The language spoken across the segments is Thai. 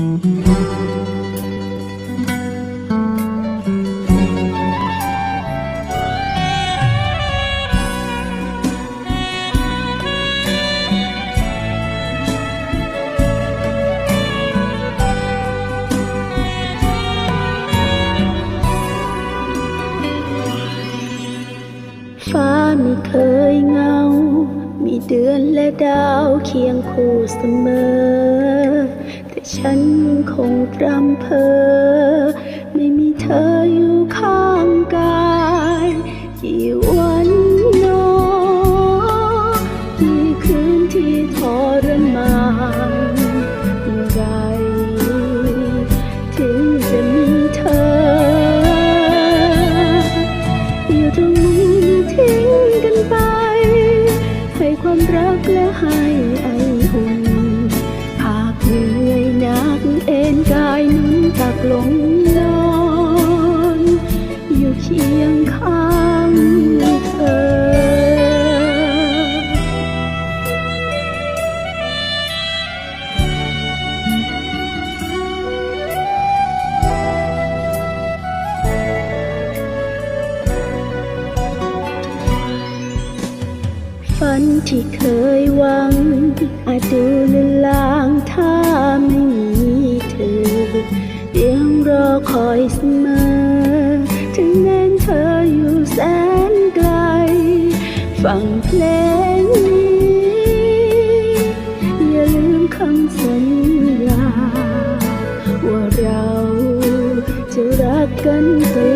ฟ้าไม่เคยเงา มีเดือนและดาวเคียงคู่เสมอ แต่ฉันยังคงรำเพอ ไม่มีเธออยู่ข้างกาย ที่เคยหวัง อาจดูลืลางถ้าไม่มีเธอเพียงรอคอยเสมอ ถึงแม้นเธออยู่แสนไกล ฟังเพลงนี้ อย่าลืมคำสัญญา ว่าเราจะรักกันตลอด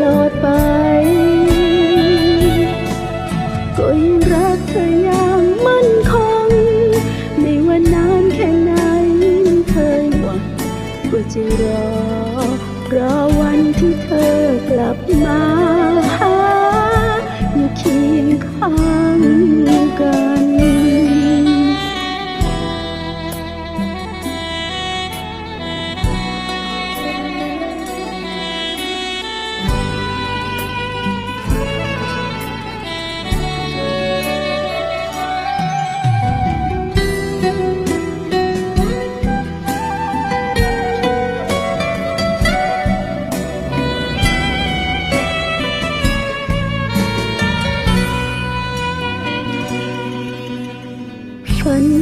จะรอรอวันที่เธอกลับมา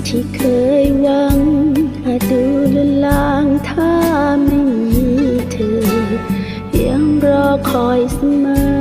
ที่เคยหวังอาจดูเลือนลางถ้าไม่มีเธอ ยังรอคอยเสมอ